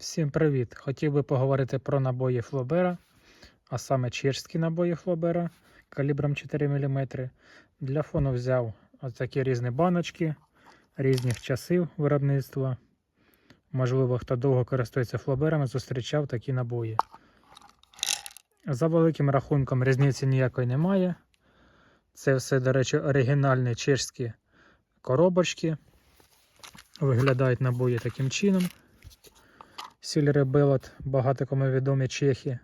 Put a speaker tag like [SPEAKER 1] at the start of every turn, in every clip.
[SPEAKER 1] Всім привіт! Хотів би поговорити про набої Флобера, а саме чешські набої Флобера калібром 4 мм. Для фону взяв такі різні баночки різних часів виробництва. Можливо, хто довго користується флоберами, зустрічав такі набої. За великим рахунком різниці ніякої немає. Це все, до речі, оригінальні чешські коробочки. Виглядають набої таким чином. Сільре Белот, багато кому відомі чехи.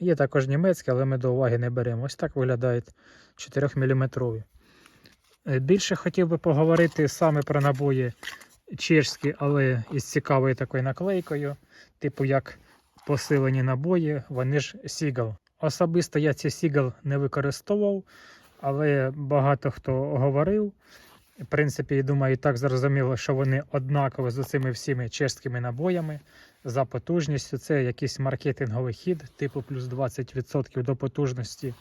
[SPEAKER 1] Є також німецькі, але ми до уваги не беремо. Ось так виглядають 4 мм. Більше хотів би поговорити саме про набої чешські, але із цікавою такою наклейкою, типу як посилені набої, вони ж Сігал. Особисто я ці Сігал не використовував, але багато хто говорив. В принципі, я думаю, і так зрозуміло, що вони однакові з цими всіми чешськими набоями за потужністю. Це якийсь маркетинговий хід, типу плюс 20% до потужності.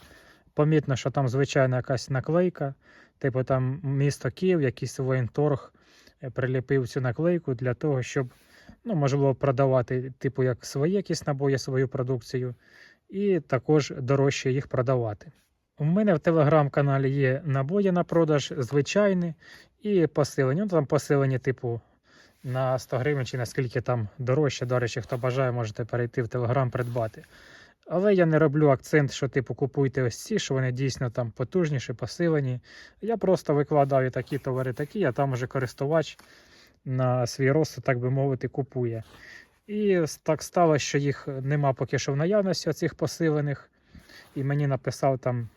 [SPEAKER 1] Помітно, що там звичайна якась наклейка, типу там місто Київ, якийсь воєнторг е, приліпив цю наклейку для того, щоб ну, можливо продавати, типу, як свої якісь набої, свою продукцію, і також дорожче їх продавати. У мене в телеграм-каналі є набої на продаж, звичайні і посилені. Ну, там посилені, типу, на 100 гривень чи наскільки там дорожче. До речі, хто бажає, можете перейти в телеграм придбати. Але я не роблю акцент, що типу купуйте ось ці, що вони дійсно там потужніші, посилені. Я просто викладаю такі товари, такі, а там уже користувач на свій розсуд, так би мовити, купує. І так сталося, що їх нема поки що в наявності, оцих посилених. І мені написав там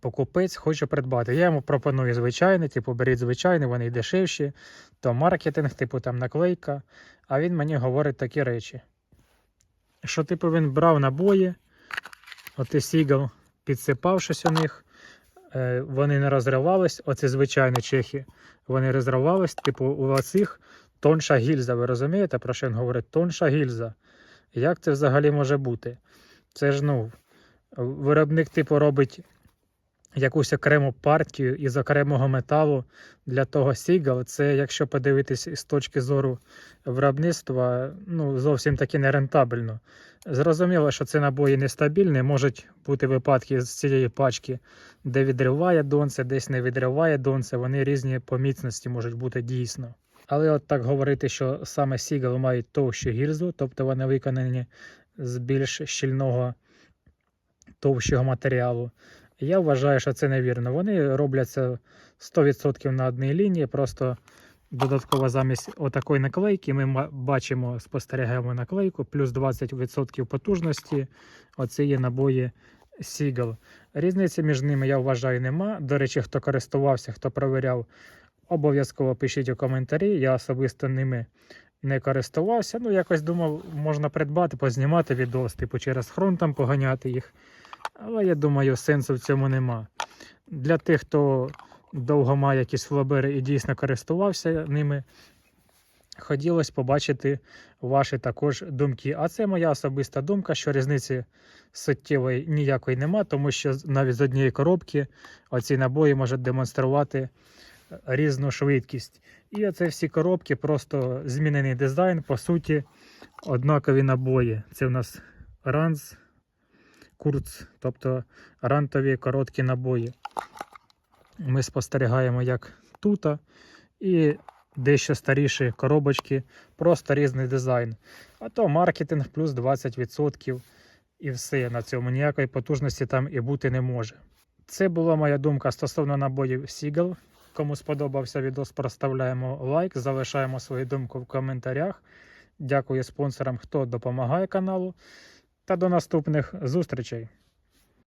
[SPEAKER 1] покупець, хоче придбати. Я йому пропоную звичайний, типу, беріть звичайний, вони дешевші, то маркетинг, типу там наклейка. А він мені говорить такі речі. Що, типу, він брав набої, от і Сігал підсипав щось у них, е, вони не розривались, оці звичайні чехи, вони розривались, типу, у оцих тонша гільза. Ви розумієте, про що він говорить? Тонша гільза. Як це взагалі може бути? Це ж ну, виробник, типу, робить якусь окрему партію із окремого металу для того Сігал. Це, якщо подивитись з точки зору виробництва, ну, зовсім таки нерентабельно. Зрозуміло, що ці набої нестабільні, можуть бути випадки з цієї пачки, де відриває донце, десь не відриває донце, вони різні по міцності можуть бути дійсно. Але от так говорити, що саме Сігал мають товщу гільзу, тобто вони виконані з більш щільного товщого матеріалу. Я вважаю, що це невірно. Вони робляться 100% на одній лінії, просто додатково замість отакої наклейки ми бачимо, спостерігаємо наклейку, плюс 20% потужності. Оце є набої Seagull. Різниці між ними, я вважаю, нема. До речі, хто користувався, хто перевіряв, обов'язково пишіть у коментарі. Я особисто ними не користувався. Ну, якось думав, можна придбати, познімати відос, типу через хрон там поганяти їх. Але я думаю, сенсу в цьому нема. Для тих, хто довго має якісь флобери і дійсно користувався ними, хотілося побачити ваші також думки. А це моя особиста думка, що різниці суттєвої ніякої нема, тому що навіть з однієї коробки оці набої можуть демонструвати різну швидкість. І оце всі коробки, просто змінений дизайн, по суті, однакові набої. Це в нас Ранз курц, тобто рантові короткі набої. Ми спостерігаємо, як тут, і дещо старіші коробочки, просто різний дизайн. А то маркетинг плюс 20% і все. На цьому ніякої потужності там і бути не може. Це була моя думка стосовно набоїв Seagull. Кому сподобався відео, проставляємо лайк, залишаємо свою думку в коментарях. Дякую спонсорам, хто допомагає каналу. Та до наступних зустрічей!